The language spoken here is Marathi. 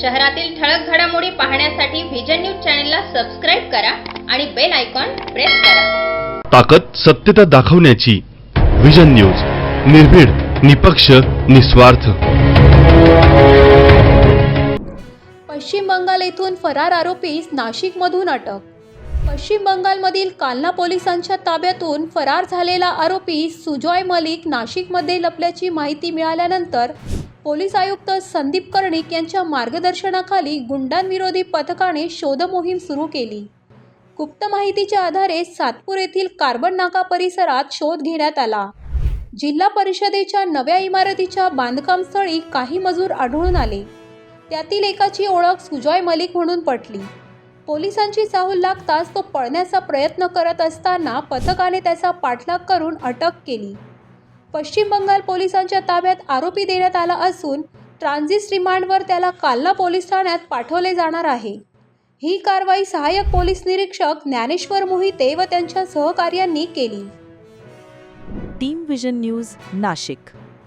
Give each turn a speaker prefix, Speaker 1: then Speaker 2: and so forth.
Speaker 1: शहरातील ठळक घडामोडी पाहण्यासाठी व्हिजन न्यूज चॅनलला सबस्क्राईब करा आणि बेल आयकॉन प्रेस करा.
Speaker 2: ताकद सत्यता दाखवण्याची विजन न्यूज निर्भीड निपक्ष निस्वार्थ.
Speaker 3: पश्चिम बंगाल येथून फरार आरोपीस नाशिकमधून अटक. पश्चिम बंगालमधील कालना पोलिसांच्या ताब्यातून फरार झालेला आरोपी सुजॉय मलिक नाशिकमध्ये लपल्याची माहिती मिळाल्यानंतर पोलीस आयुक्त संदीप कर्णिक यांच्या मार्गदर्शनाखाली गुंडांविरोधी पथकाने शोधमोहीम सुरू केली. गुप्त माहितीच्या आधारे सातपूर येथील कार्बन नाका परिसरात शोध घेण्यात आला. जिल्हा परिषदेच्या नव्या इमारतीच्या बांधकामस्थळी काही मजूर आढळून आले. त्यातील एकाची ओळख सुजॉय मलिक म्हणून पटली. पोलिसांची चाहूल लागताच तो पळण्याचा प्रयत्न करत असताना पथकाने त्याचा पाठलाग करून अटक केली. पश्चिम बंगाल पोलिसांच्या ताब्यात आरोपी देण्यात आला असून ट्रान्झिट रिमांडवर त्याला काल्ला पोलीस ठाण्यात पाठवले जाणार आहे. ही कारवाई सहाय्यक पोलीस निरीक्षक ज्ञानेश्वर मोहिते व त्यांच्या सहकार्यांनी केली.
Speaker 4: Team vision news Nashik.